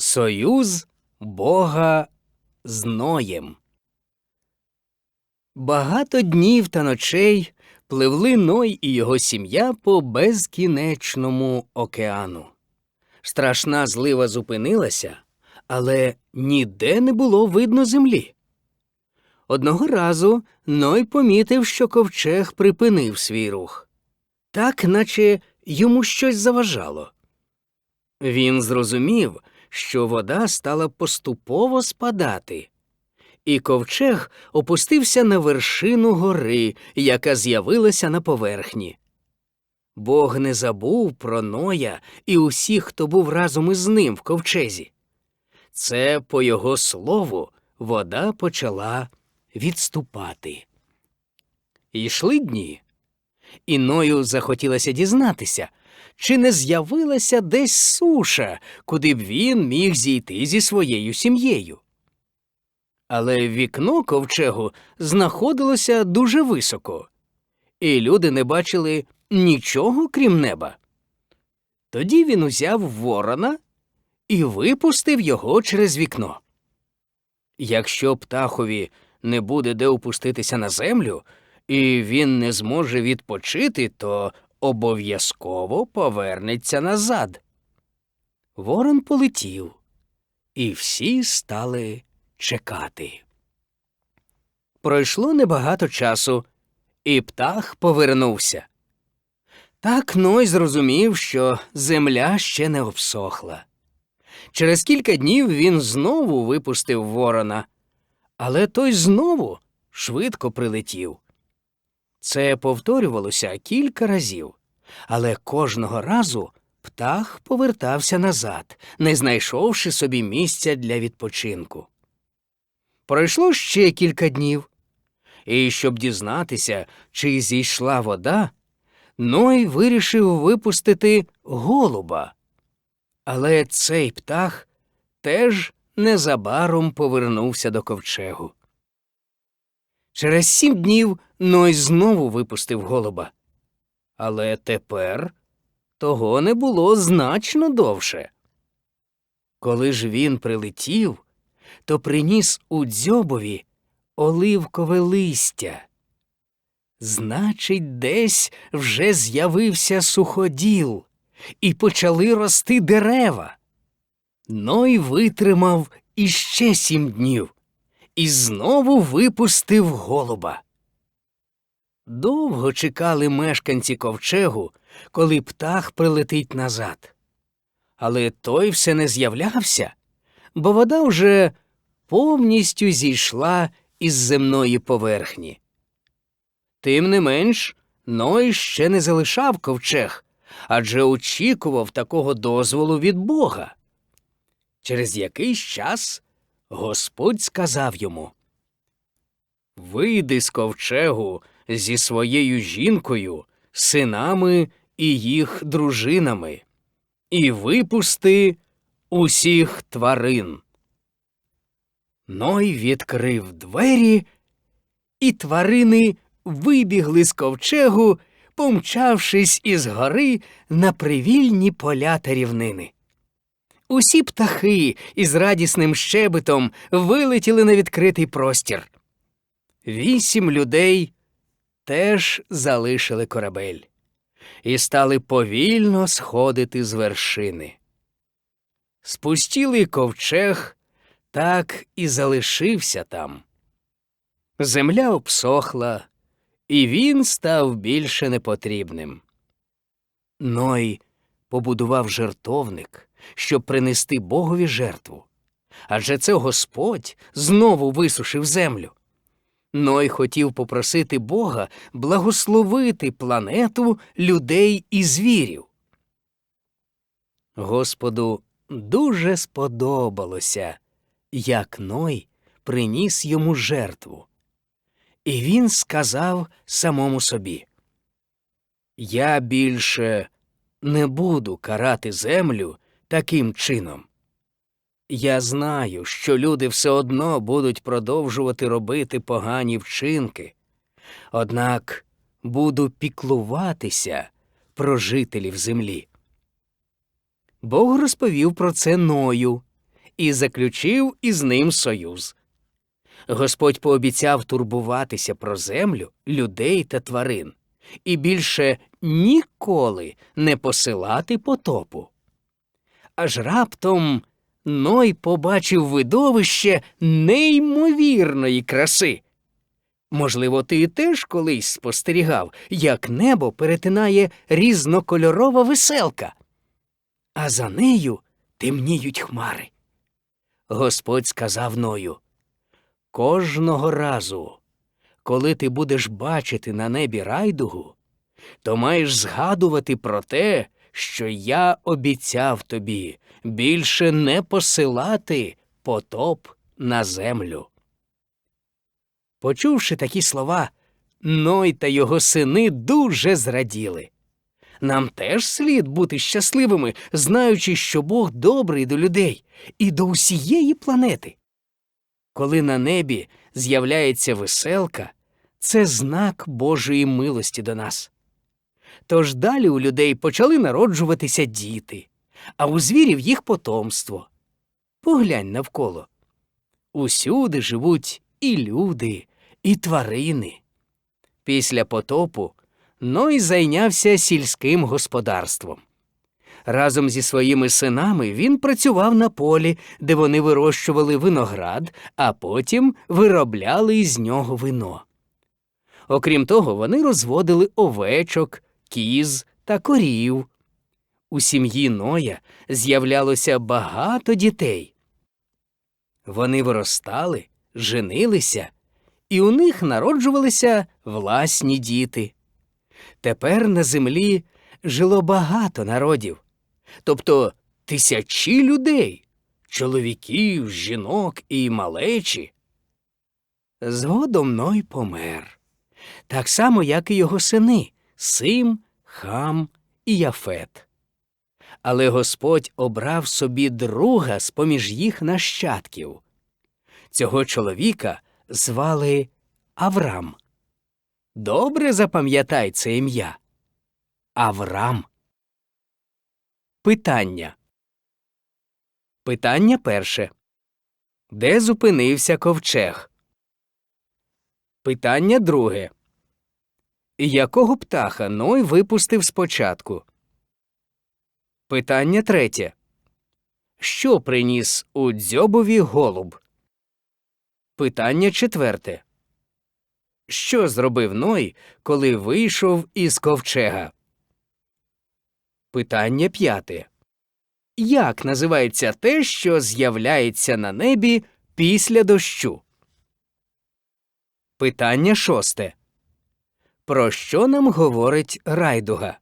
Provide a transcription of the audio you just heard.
Союз Бога з Ноєм. Багато днів та ночей пливли Ной і його сім'я по безкінечному океану. Страшна злива зупинилася, але ніде не було видно землі. Одного разу Ной помітив, що ковчег припинив свій рух, так наче йому щось заважало. Він зрозумів, що вода стала поступово спадати, і ковчег опустився на вершину гори, яка з'явилася на поверхні. Бог не забув про Ноя і усіх, хто був разом із ним в ковчезі. Це, по його слову, вода почала відступати. Йшли дні, і Ною захотілося дізнатися, чи не з'явилася десь суша, куди б він міг зійти зі своєю сім'єю. Але вікно ковчегу знаходилося дуже високо, і люди не бачили нічого крім неба. Тоді він узяв ворона і випустив його через вікно. Якщо птахові не буде де опуститися на землю, і він не зможе відпочити, то обов'язково повернеться назад. Ворон полетів, і всі стали чекати. Пройшло небагато часу, і птах повернувся. Так Ной зрозумів, що земля ще не обсохла. Через кілька днів він знову випустив ворона, але той знову швидко прилетів. Це повторювалося кілька разів, але кожного разу птах повертався назад, не знайшовши собі місця для відпочинку. Пройшло ще кілька днів, і щоб дізнатися, чи зійшла вода, Ной вирішив випустити голуба. Але цей птах теж незабаром повернувся до ковчегу. Через сім днів Ной знову випустив голуба. Але тепер того не було значно довше. Коли ж він прилетів, то приніс у дзьобові оливкове листя. Значить, десь вже з'явився суходіл, і почали рости дерева. Ной витримав іще сім днів і знову випустив голуба. Довго чекали мешканці ковчегу, коли птах прилетить назад. Але той все не з'являвся, бо вода вже повністю зійшла із земної поверхні. Тим не менш, Ной ще не залишав ковчег, адже очікував такого дозволу від Бога. Через якийсь час Господь сказав йому Вийди з ковчегу зі своєю жінкою, синами і їх дружинами, і випусти усіх тварин. Ной відкрив двері, і тварини вибігли з ковчегу, помчавшись із гори на привільні поля та рівнини. Усі птахи із радісним щебетом вилетіли на відкритий простір. Вісім людей теж залишили корабель і стали повільно сходити з вершини. Спустілий ковчег так і залишився там. Земля обсохла, і він став більше непотрібним. Ной побудував жертовник, щоб принести Богові жертву. Адже це Господь знову висушив землю. Ной хотів попросити Бога благословити планету людей і звірів. Господу дуже сподобалося, як Ной приніс йому жертву. І він сказав самому собі Я більше не буду карати землю таким чином. Я знаю, що люди все одно будуть продовжувати робити погані вчинки, однак буду піклуватися про жителів землі. Бог розповів про це Ною, і заключив із ним союз. Господь пообіцяв турбуватися про землю, людей та тварин і більше ніколи не посилати потопу. Аж раптом Ной побачив видовище неймовірної краси. Можливо, ти теж колись спостерігав, як небо перетинає різнокольорова веселка, а за нею темніють хмари. Господь сказав Ною Кожного разу, коли ти будеш бачити на небі райдугу, то маєш згадувати про те, що я обіцяв тобі більше не посилати потоп на землю. Почувши такі слова, Ной та його сини дуже зраділи. Нам теж слід бути щасливими, знаючи, що Бог добрий до людей і до усієї планети. Коли на небі з'являється веселка, це знак Божої милості до нас. Тож далі у людей почали народжуватися діти, а у звірів їх потомство. Поглянь навколо. Усюди живуть і люди, і тварини. Після потопу Ной зайнявся сільським господарством. Разом зі своїми синами він працював на полі, де вони вирощували виноград, а потім виробляли із нього вино. Окрім того, вони розводили овечок, кіз та корів. У сім'ї Ноя з'являлося багато дітей. Вони виростали, женилися, і у них народжувалися власні діти. Тепер на землі жило багато народів, тобто тисячі людей, чоловіків, жінок і малечі. Згодом Ной помер, так само, як і його сини Сим, Хам і Яфет. Але Господь обрав собі друга з поміж їх нащадків. Цього чоловіка звали Аврам. Добре запам'ятай це ім'я. Аврам. Питання. Питання перше. Де зупинився ковчег? Питання друге. Якого птаха Ной випустив спочатку? Питання третє. Що приніс у дзьобові голуб? Питання четверте. Що зробив Ной, коли вийшов із ковчега? Питання п'яте. Як називається те, що з'являється на небі після дощу? Питання шосте. Про що нам говорить райдуга?